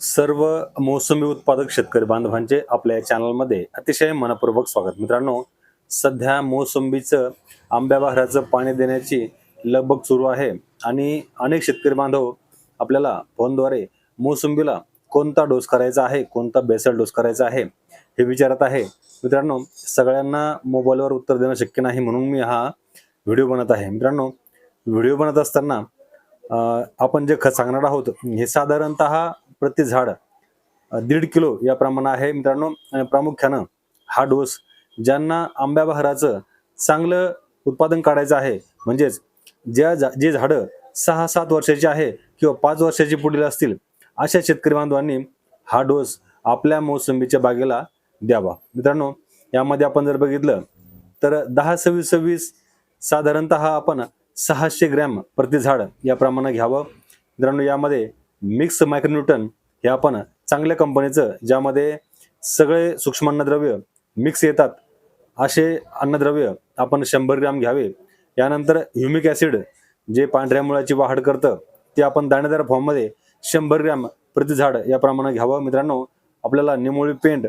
सर्व मोसमी उत्पादक शेतकरी बांधवांचे आपल्या या चॅनलमध्ये अतिशय मनपूर्वक स्वागत. मित्रांनो सध्या मोसंबीचं आंब्या बहाराचं पाणी देण्याची लगबग सुरू आहे आणि अनेक शेतकरी बांधव आपल्याला फोनद्वारे मोसंबीला कोणता डोस करायचा आहे कोणता बेसल डोस करायचा आहे हे विचारत आहे. मित्रांनो सगळ्यांना मोबाईलवर उत्तर देणं शक्य नाही म्हणून मी हा व्हिडिओ बनत आहे. मित्रांनो व्हिडिओ बनत असताना आपण जे ख सांगणार आहोत हे साधारणत प्रति झाड दीड किलो या प्रमाणे आहे. मित्रांनो प्रामुख्यानं हा डोस ज्यांना आंब्या बहाराचं चांगलं उत्पादन काढायचं आहे म्हणजेच ज्या जा- जे झाडं सहा सात वर्षाची आहे किंवा पाच वर्षाची पुढील असतील अशा शेतकरी बांधवांनी हा डोस आपल्या मोसंबीच्या बागेला द्यावा. मित्रांनो यामध्ये आपण जर बघितलं तर दहा सव्वीस सव्वीस साधारणतः आपण सहाशे ग्रॅम प्रति झाड या प्रमाणात घ्यावं. मित्रांनो यामध्ये मिक्स मायक्रोन्यूटन हे आपण चांगल्या कंपनीचं ज्यामध्ये सगळे सूक्ष्म अन्नद्रव्य मिक्स येतात असे अन्नद्रव्य आपण शंभर ग्रॅम घ्यावे. यानंतर ह्युमिक ॲसिड जे पांढऱ्या मुळाची वाढ करतं ते आपण दाणेदार फॉर्ममध्ये शंभर ग्रॅम प्रति झाड याप्रमाणे घ्यावं. मित्रांनो आपल्याला निमोळी पेंट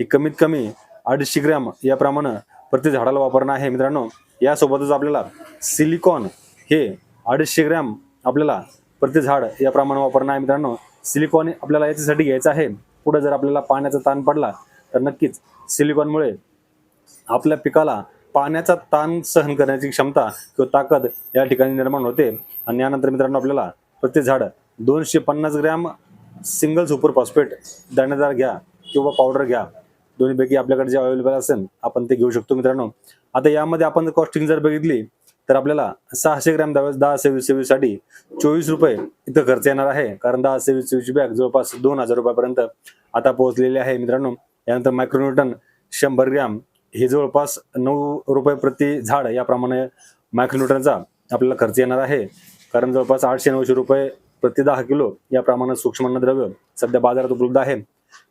ही कमीत कमी अडीचशे ग्रॅम याप्रमाणे प्रति झाडाला वापरणं आहे. मित्रांनो यासोबतच आपल्याला सिलिकॉन हे अडीचशे ग्रॅम आपल्याला प्रति झाड या प्रमाण वापरणं आहे मित्रांनो. सिलिकॉन आपल्याला याच्यासाठी घ्यायचं आहे. पुढे जर आपल्याला पाण्याचा ताण पडला तर नक्कीच सिलिकॉनमुळे आपल्या पिकाला पाण्याचा ताण सहन करण्याची क्षमता किंवा ताकद या ठिकाणी निर्माण होते. आणि यानंतर मित्रांनो आपल्याला प्रति झाड दोनशे पन्नास ग्रॅम सिंगल सुपर फॉस्फेट दाणेदार घ्या किंवा पावडर घ्या. दोन्हीपैकी आपल्याकडे जे अवेलेबल असेल आपण ते घेऊ शकतो मित्रांनो. आता यामध्ये आपण कॉस्टिंग जर बघितली तर आपल्याला सहाशे ग्रॅम दहा दहा सव्वीस सव्वीससाठी चोवीस रुपये इथं खर्च येणार आहे. कारण दहा सेवीस सव्वीसची बॅग जवळपास दोन हजार रुपयापर्यंत आता पोहोचलेली आहे मित्रांनो. यानंतर मायक्रोन्यूटन शंभर ग्रॅम हे जवळपास नऊ रुपये प्रति झाड याप्रमाणे मायक्रोन्यूटनचा आपल्याला खर्च येणार आहे. कारण जवळपास आठशे नऊशे रुपये प्रति दहा किलो याप्रमाणे सूक्ष्म अन्नद्रव्य सध्या बाजारात उपलब्ध आहे.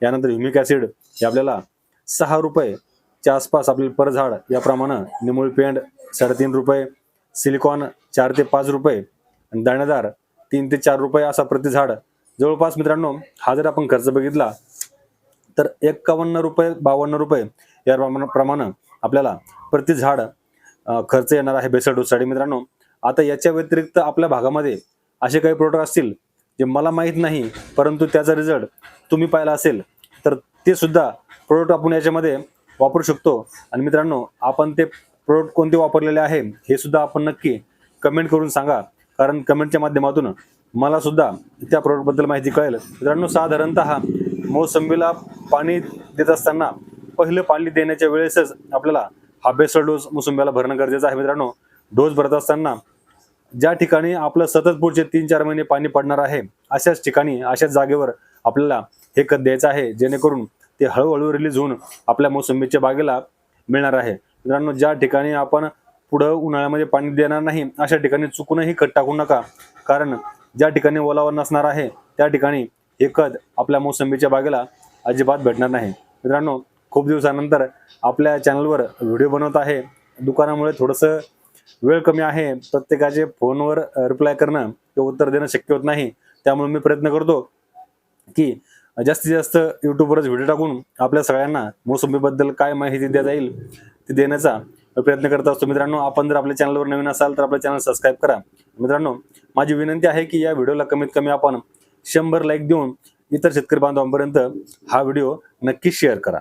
यानंतर ह्युमिक ॲसिड हे आपल्याला सहा रुपयेच्या आसपास आपल्याला पर झाड याप्रमाणे निमुळ पेंड साडेतीन रुपये सिलिकॉन चार ते पाच रुपये आणि दाणेदार तीन ते चार रुपये असा प्रति झाड. जवळपास मित्रांनो हा जर आपण खर्च बघितला तर एक्कावन्न रुपये बावन्न रुपये या प्रमाणे आपल्याला प्रति झाड खर्च येणार आहे बेसल डोससाठी मित्रांनो. आता याच्या व्यतिरिक्त आपल्या भागामध्ये असे काही प्रोडक्ट असतील जे मला माहीत नाही परंतु त्याचा रिझल्ट तुम्ही पाहिला असेल तर ते सुद्धा प्रोडक्ट आपण याच्यामध्ये वापरू शकतो. आणि मित्रांनो आपण ते प्रोडक्ट कोणते वापरलेले आहे हे सुद्धा आपण नक्की कमेंट करून सांगा. कारण कमेंटच्या माध्यमातून मला सुद्धा त्या प्रोडक्टबद्दल माहिती कळेल. मित्रांनो साधारणतः मोसंबीला पाणी देत असताना पहिलं पाणी देण्याच्या वेळेसच आपल्याला हा बेसल डोस मोसंबीला भरणं गरजेचं आहे. मित्रांनो डोस भरत असताना ज्या ठिकाणी आपलं सतत पुढचे तीन चार महिने पाणी पडणार आहे अशाच ठिकाणी अशाच जागेवर आपल्याला हे खत द्यायचं आहे जेणेकरून ते हळूहळू रिलीज होऊन आपल्या मोसंबीच्या बागेला मिळणार आहे. मित्रांनो ज्या ठिकाणी आपण पुढं उन्हाळ्यामध्ये पाणी देणार नाही अशा ठिकाणी चुकूनही खत टाकू नका. कारण ज्या ठिकाणी ओलावा नसणार आहे त्या ठिकाणी हे खत आपल्या मोसंबीच्या बागेला अजिबात भेटणार नाही. मित्रांनो खूप दिवसानंतर आपल्या चॅनलवर व्हिडिओ बनवत आहे. दुकानामुळे थोडंसं वेळ कमी आहे. प्रत्येकाचे फोनवर रिप्लाय करणं किंवा उत्तर देणं शक्य होत नाही. त्यामुळे मी प्रयत्न करतो की जास्तीत जास्त युट्यूबवरच व्हिडिओ टाकून आपल्या सगळ्यांना मोसंबीबद्दल काय माहिती देता येईल ती देण्याचा प्रयत्न करत असतो. मित्रांनो आपण जर आपल्या चॅनलवर नवीन असाल तर आपल्या चॅनल सबस्क्राईब करा. मित्रांनो माझी विनंती आहे की या व्हिडिओला कमीत कमी आपण शंभर लाईक देऊन इतर शेतकरी बांधवांपर्यंत हा व्हिडिओ नक्की शेअर करा.